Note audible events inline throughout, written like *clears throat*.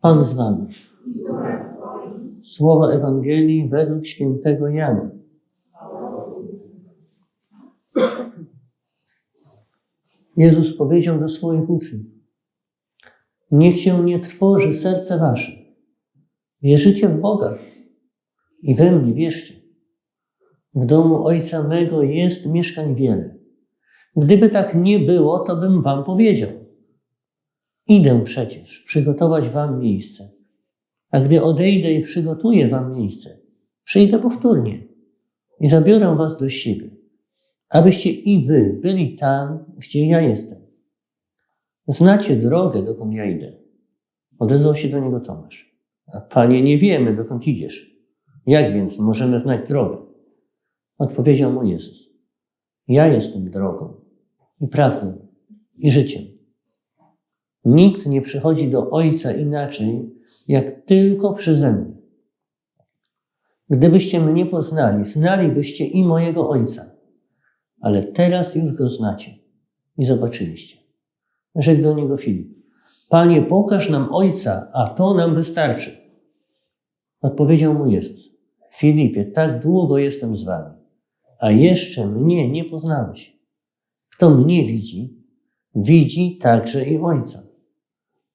Pan z wami. Słowa Ewangelii według świętego Jana. Jezus powiedział do swoich uczniów: Niech się nie trwoży serce wasze. Wierzycie w Boga i we mnie wierzcie. W domu Ojca mego jest mieszkań wiele. Gdyby tak nie było, to bym wam powiedział. Idę przecież przygotować wam miejsce. A gdy odejdę i przygotuję wam miejsce, przyjdę powtórnie i zabiorę was do siebie, abyście i wy byli tam, gdzie ja jestem. Znacie drogę, dokąd ja idę. Odezwał się do niego Tomasz. A panie, nie wiemy, dokąd idziesz. Jak więc możemy znać drogę? Odpowiedział mu Jezus. Ja jestem drogą i prawdą i życiem. Nikt nie przychodzi do Ojca inaczej, jak tylko przeze mnie. Gdybyście mnie poznali, znalibyście i mojego Ojca, ale teraz już go znacie i zobaczyliście. Rzekł do niego Filip. Panie, pokaż nam Ojca, a to nam wystarczy. Odpowiedział mu Jezus. Filipie, tak długo jestem z wami, a jeszcze mnie nie poznałeś. Kto mnie widzi, widzi także i Ojca.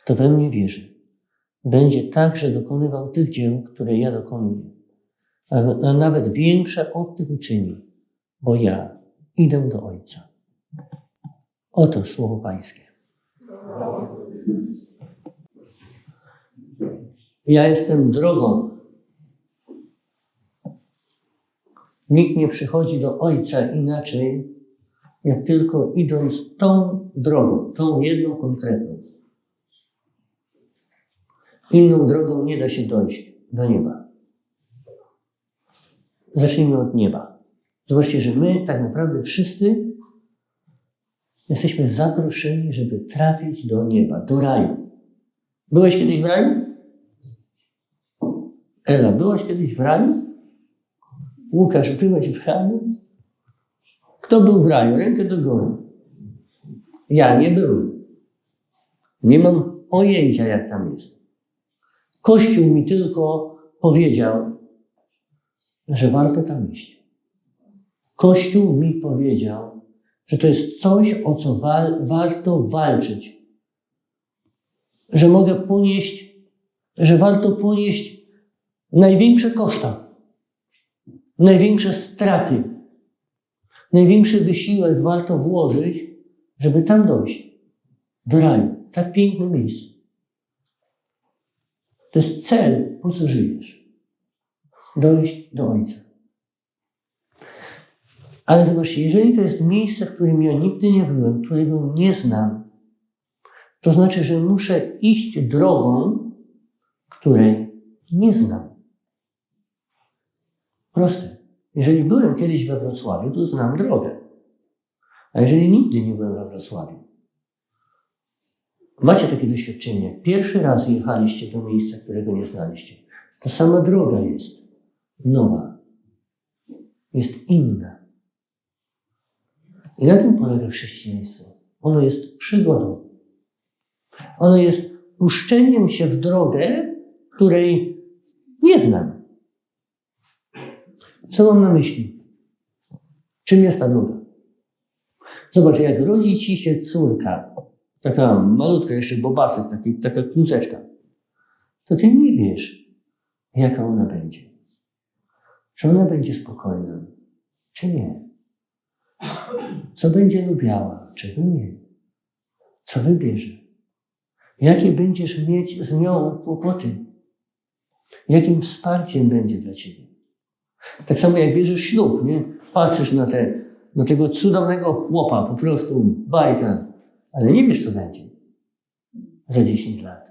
kto we mnie wierzy, będzie także dokonywał tych dzieł, które ja dokonuję, a nawet większe od tych uczyni, bo ja idę do Ojca. Oto słowo Pańskie. Ja jestem drogą. Nikt nie przychodzi do Ojca inaczej, jak tylko idąc tą drogą, tą jedną konkretną. Inną drogą nie da się dojść do nieba. Zacznijmy od nieba. Zobaczcie, że my tak naprawdę wszyscy jesteśmy zaproszeni, żeby trafić do nieba, do raju. Byłeś kiedyś w raju? Ela, byłaś kiedyś w raju? Łukasz, byłeś w raju? Kto był w raju? Rękę do góry. Ja nie byłem. Nie mam pojęcia, jak tam jest. Kościół mi tylko powiedział, że warto tam iść. Kościół mi powiedział, że to jest coś, o co wal, warto walczyć. Że mogę ponieść, że warto ponieść największe koszta, największe straty, największy wysiłek warto włożyć, żeby tam dojść, do raju. Tak piękne miejsce. To jest cel, po co żyjesz. Dojść do Ojca. Ale zobaczcie, jeżeli to jest miejsce, w którym ja nigdy nie byłem, którego nie znam, to znaczy, że muszę iść drogą, której nie znam. Proste. Jeżeli byłem kiedyś we Wrocławiu, to znam drogę. A jeżeli nigdy nie byłem we Wrocławiu, macie takie doświadczenie, pierwszy raz jechaliście do miejsca, którego nie znaliście, ta sama droga jest nowa, jest inna. I na tym polega chrześcijaństwo. Ono jest przygodą. Ono jest puszczeniem się w drogę, której nie znam. Co mam na myśli? Czym jest ta droga? Zobacz, jak rodzi ci się córka, taka malutka, jeszcze bobasek, taki, taka kluczeczka, to ty nie wiesz, jaka ona będzie. Czy ona będzie spokojna, czy nie. Co będzie lubiała, czego nie. Co wybierze. Jakie będziesz mieć z nią kłopoty. Jakim wsparciem będzie dla ciebie. Tak samo jak bierzesz ślub, nie? Patrzysz na, te, na tego cudownego chłopa, po prostu bajka, ale nie wiesz, co będzie za 10 lat.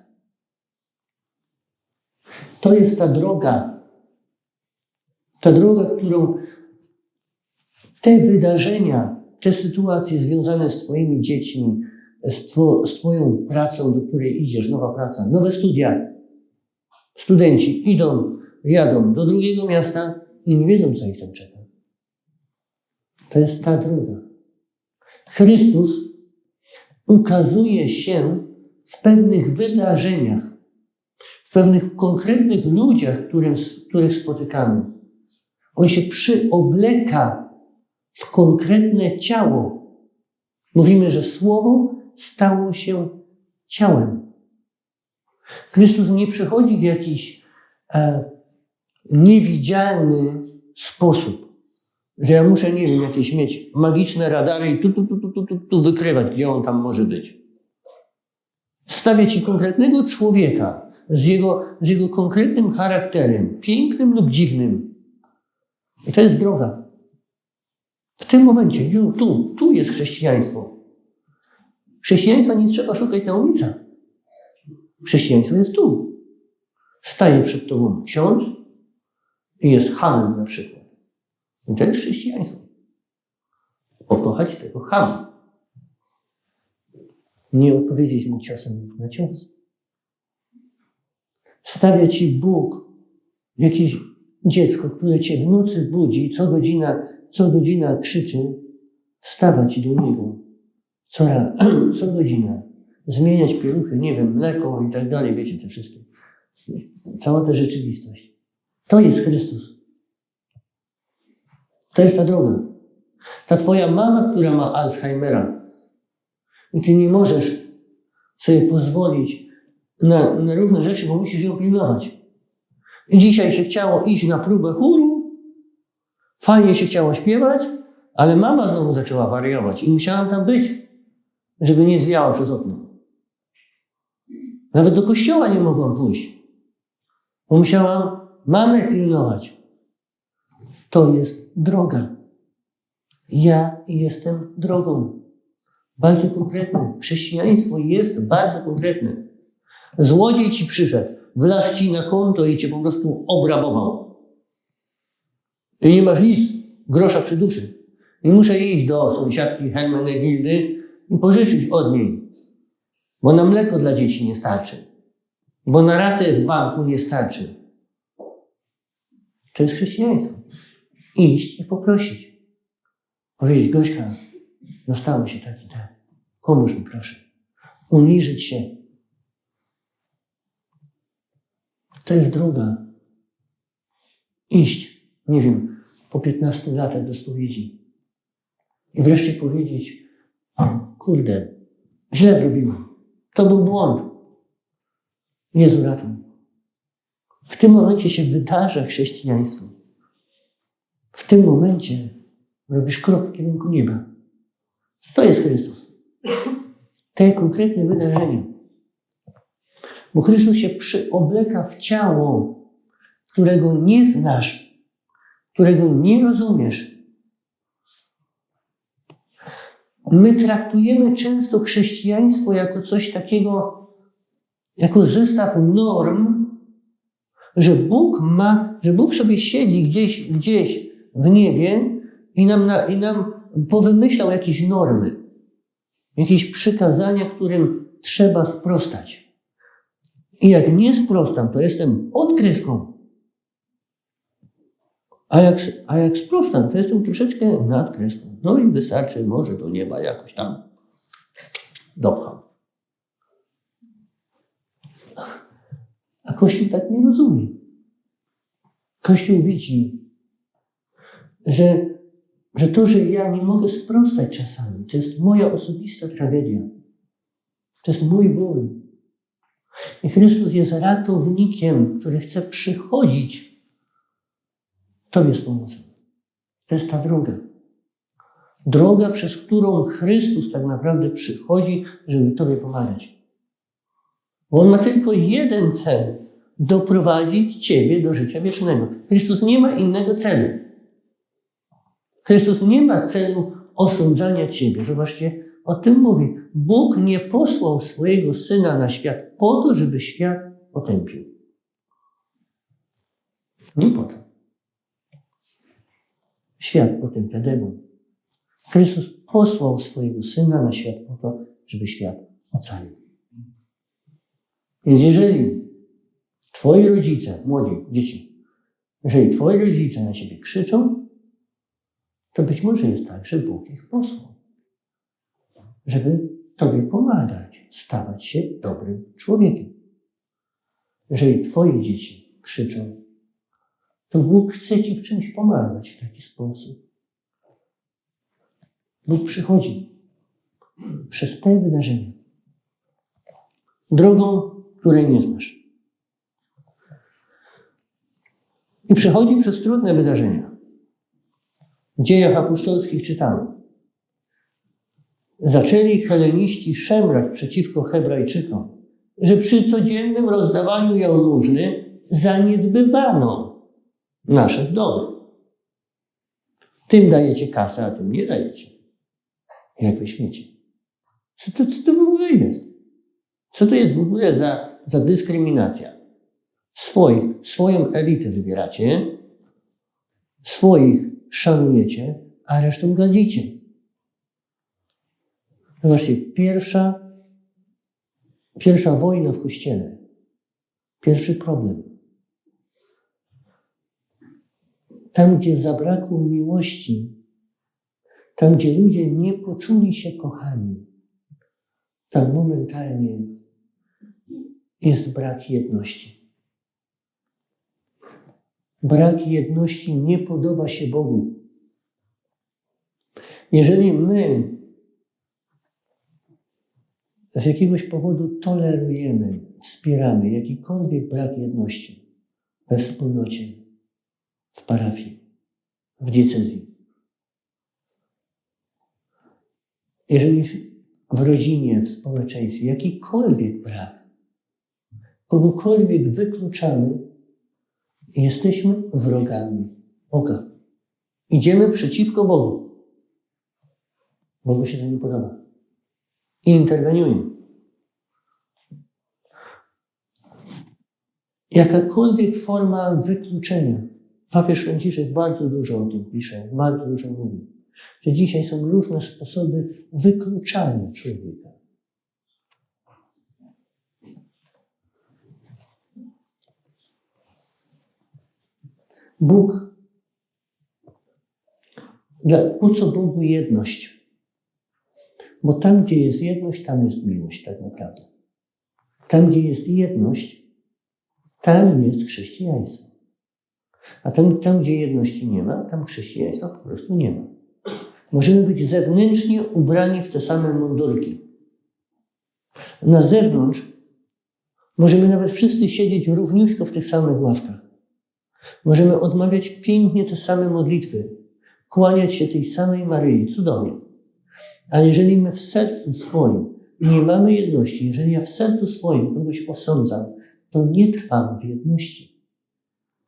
To jest ta droga. Ta droga, którą te wydarzenia, te sytuacje związane z Twoimi dziećmi, z, two, z Twoją pracą, do której idziesz, nowa praca, nowe studia. Studenci idą, jadą do drugiego miasta i nie wiedzą, co ich tam czeka. To jest ta droga. Chrystus ukazuje się w pewnych wydarzeniach, w pewnych konkretnych ludziach, którym, których spotykamy. On się przyobleka w konkretne ciało. Mówimy, że Słowo stało się ciałem. Chrystus nie przychodzi w jakiś e, niewidzialny sposób, że ja muszę, nie wiem, jakieś mieć magiczne radary i tu, tu, tu, tu, tu, tu, tu wykrywać, gdzie on tam może być. Stawia ci konkretnego człowieka z jego, z jego konkretnym charakterem, pięknym lub dziwnym. I to jest droga. W tym momencie, tu, tu jest chrześcijaństwo. Chrześcijaństwa nie trzeba szukać na ulicach. Chrześcijaństwo jest tu. Staje przed tobą ksiądz i jest hamem na przykład. I to jest chrześcijaństwo. Pokochać tego chama. Nie odpowiedzieć mu ciosem na cios. Stawia ci Bóg jakieś dziecko, które cię w nocy budzi, co godzina, co godzina krzyczy, wstawać do niego co, *clears throat* co godzina, zmieniać pieluchy, nie wiem, mleko i tak dalej, wiecie, te wszystkie. Cała ta rzeczywistość. To jest Chrystus. To jest ta droga. Ta twoja mama, która ma Alzheimera i ty nie możesz sobie pozwolić na, na różne rzeczy, bo musisz ją pilnować. I dzisiaj się chciało iść na próbę chóru, fajnie się chciało śpiewać, ale mama znowu zaczęła wariować i musiałam tam być, żeby nie zwiała przez okno. Nawet do kościoła nie mogłam pójść, bo musiałam mamę pilnować. To jest droga. Ja jestem drogą. Bardzo konkretne. Chrześcijaństwo jest bardzo konkretne. Złodziej ci przyszedł, wlazł ci na konto i cię po prostu obrabował. I nie masz nic, grosza przy duszy. I muszę iść do sąsiadki Hermenegildy i pożyczyć od niej, bo na mleko dla dzieci nie starczy, bo na ratę w banku nie starczy. To jest chrześcijaństwo. Iść i poprosić. Powiedzieć, Gośka, dostało się tak i tak. Pomóż mi proszę. Uniżyć się. To jest droga. Iść, nie wiem, po 15 latach do spowiedzi. I wreszcie powiedzieć, kurde, źle zrobiłem. To był błąd. Jezu, ratuj. W tym momencie się wydarza chrześcijaństwo. W tym momencie robisz krok w kierunku nieba. To jest Chrystus. Te konkretne wydarzenia. Bo Chrystus się przyobleka w ciało, którego nie znasz, którego nie rozumiesz. My traktujemy często chrześcijaństwo jako coś takiego, jako zestaw norm, że Bóg ma, że Bóg sobie siedzi gdzieś, gdzieś w niebie i nam, na, i nam powymyślał jakieś normy, jakieś przykazania, którym trzeba sprostać. I jak nie sprostam, to jestem pod kreską. A jak, a jak sprostam, to jestem troszeczkę nad kreską. No i wystarczy, może do nieba jakoś tam dopcham. A Kościół tak nie rozumie. Kościół widzi, że, że to, że ja nie mogę sprostać czasami, to jest moja osobista tragedia. To jest mój ból. I Chrystus jest ratownikiem, który chce przychodzić Tobie z pomocą. To jest ta droga. Droga, przez którą Chrystus tak naprawdę przychodzi, żeby Tobie pomagać. Bo On ma tylko jeden cel doprowadzić Ciebie do życia wiecznego. Chrystus nie ma innego celu. Chrystus nie ma celu osądzania Ciebie. Zobaczcie, o tym mówi. Bóg nie posłał swojego Syna na świat po to, żeby świat potępił. Nie po to. Świat potępia demon. Chrystus posłał swojego Syna na świat po to, żeby świat ocalił. Więc jeżeli Twoi rodzice, młodzi, dzieci, jeżeli Twoi rodzice na Ciebie krzyczą, to być może jest tak, że Bóg ich posłał, żeby Tobie pomagać, stawać się dobrym człowiekiem. Jeżeli Twoje dzieci krzyczą, to Bóg chce Ci w czymś pomagać w taki sposób. Bóg przychodzi przez te wydarzenia drogą, której nie znasz. I przechodzi przez trudne wydarzenia. W dziejach apostolskich czytamy. Zaczęli heleniści szemrać przeciwko Hebrajczykom, że przy codziennym rozdawaniu jałmużny zaniedbywano nasze wdowy. Tym dajecie kasę, a tym nie dajecie. Jak wy śmiecie. Co to, co to w ogóle jest? Co to jest w ogóle za, za dyskryminacja? Swoich, swoją elitę wybieracie, swoich szanujecie, a resztą gadzicie. Zobaczcie, pierwsza, pierwsza wojna w kościele, pierwszy problem. Tam, gdzie zabrakło miłości, tam, gdzie ludzie nie poczuli się kochani, tam momentalnie jest brak jedności. Brak jedności nie podoba się Bogu. Jeżeli my z jakiegoś powodu tolerujemy, wspieramy jakikolwiek brak jedności we wspólnocie, w parafii, w diecezji, jeżeli w rodzinie, w społeczeństwie jakikolwiek brak, kogokolwiek wykluczamy, jesteśmy wrogami Boga. Idziemy przeciwko Bogu. Bogu się to nie podoba. I interweniuje. Jakakolwiek forma wykluczenia. Papież Franciszek bardzo dużo o tym pisze, bardzo dużo mówi, że dzisiaj są różne sposoby wykluczania człowieka. Bóg, dla, po co Bogu jedność? Bo tam, gdzie jest jedność, tam jest miłość, tak naprawdę. Tam, gdzie jest jedność, tam jest chrześcijaństwo. A tam, tam, gdzie jedności nie ma, tam chrześcijaństwa po prostu nie ma. Możemy być zewnętrznie ubrani w te same mundurki. Na zewnątrz możemy nawet wszyscy siedzieć równiuśko w tych samych ławkach. Możemy odmawiać pięknie te same modlitwy, kłaniać się tej samej Maryi, cudownie. Ale jeżeli my w sercu swoim nie mamy jedności, jeżeli ja w sercu swoim kogoś osądzam, to nie trwam w jedności.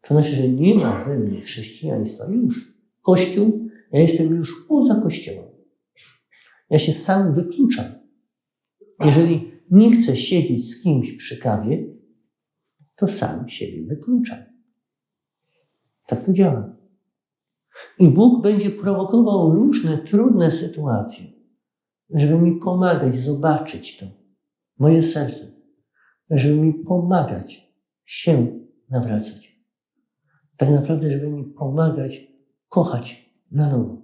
To znaczy, że nie ma we mnie chrześcijaństwa już. Kościół, ja jestem już poza Kościołem. Ja się sam wykluczam. Jeżeli nie chcę siedzieć z kimś przy kawie, to sam siebie wykluczam. Tak to działa. I Bóg będzie prowokował różne trudne sytuacje, żeby mi pomagać zobaczyć to, moje serce, żeby mi pomagać się nawracać. Tak naprawdę, żeby mi pomagać kochać na nowo.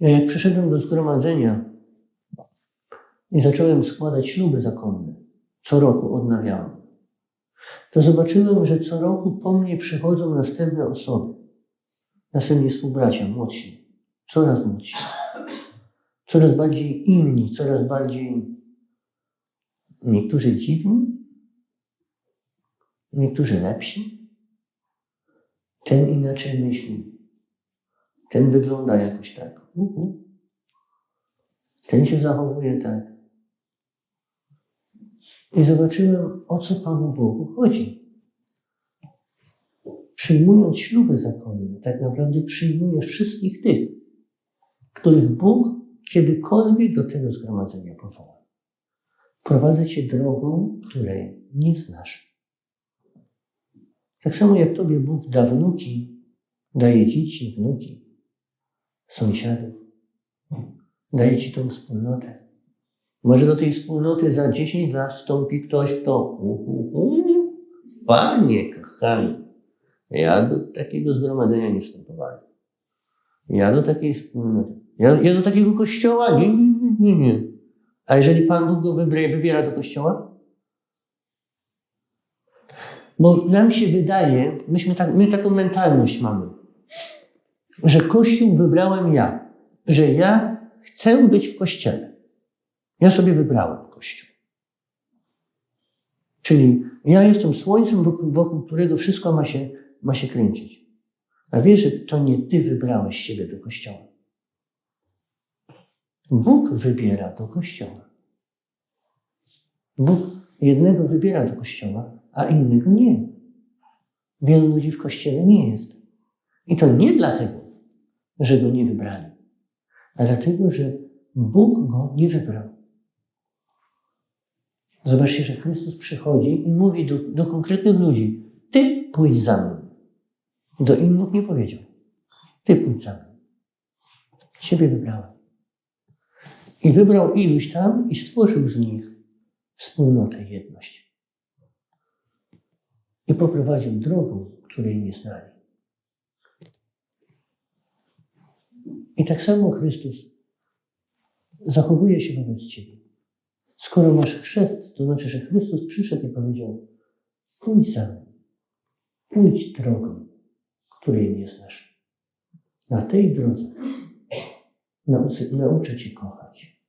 Ja jak przyszedłem do zgromadzenia i zacząłem składać śluby zakonne, co roku odnawiałem, to zobaczyłem, że co roku po mnie przychodzą następne osoby. Następnie współbracia, młodsi, coraz młodsi, coraz bardziej inni, coraz bardziej niektórzy dziwni, niektórzy lepsi. Ten inaczej myśli. Ten wygląda jakoś tak. Ten się zachowuje tak. I zobaczyłem, o co Panu Bogu chodzi. Przyjmując śluby zakonne, tak naprawdę przyjmuje wszystkich tych, których Bóg kiedykolwiek do tego zgromadzenia powoła. Prowadzę cię drogą, której nie znasz. Tak samo jak Tobie Bóg da wnuki, daje dzieci, wnuki, sąsiadów, daje Ci tą wspólnotę. Może do tej wspólnoty za 10 lat wstąpi ktoś, kto uhuhu, Panie kochany, ja do takiego zgromadzenia nie wstępowałem. Ja do takiej wspólnoty. Ja, ja do takiego kościoła? Nie, nie, nie, nie. A jeżeli Pan Bóg go wybiera, wybiera do kościoła? Bo nam się wydaje, myśmy tak, my taką mentalność mamy, że Kościół wybrałem ja, że ja chcę być w Kościele. Ja sobie wybrałem Kościół. Czyli ja jestem słońcem, wokół, wokół którego wszystko ma się, ma się kręcić. A wiesz, że to nie ty wybrałeś siebie do Kościoła. Bóg wybiera do Kościoła. Bóg jednego wybiera do Kościoła, a innego nie. Wielu ludzi w Kościele nie jest. I to nie dlatego, że go nie wybrali, a dlatego, że Bóg go nie wybrał. Zobaczcie, że Chrystus przychodzi i mówi do, do konkretnych ludzi: Ty pójdź za mną. Do innych nie powiedział: Ty pójdź za mną. Ciebie wybrałem. I wybrał iluś tam i stworzył z nich wspólnotę, jedność. I poprowadził drogą, której nie znali. I tak samo Chrystus zachowuje się wobec Ciebie. Skoro masz chrzest, to znaczy, że Chrystus przyszedł i powiedział: Pójdź mną, pójdź drogą, której nie znasz. Na tej drodze nauczę Cię kochać.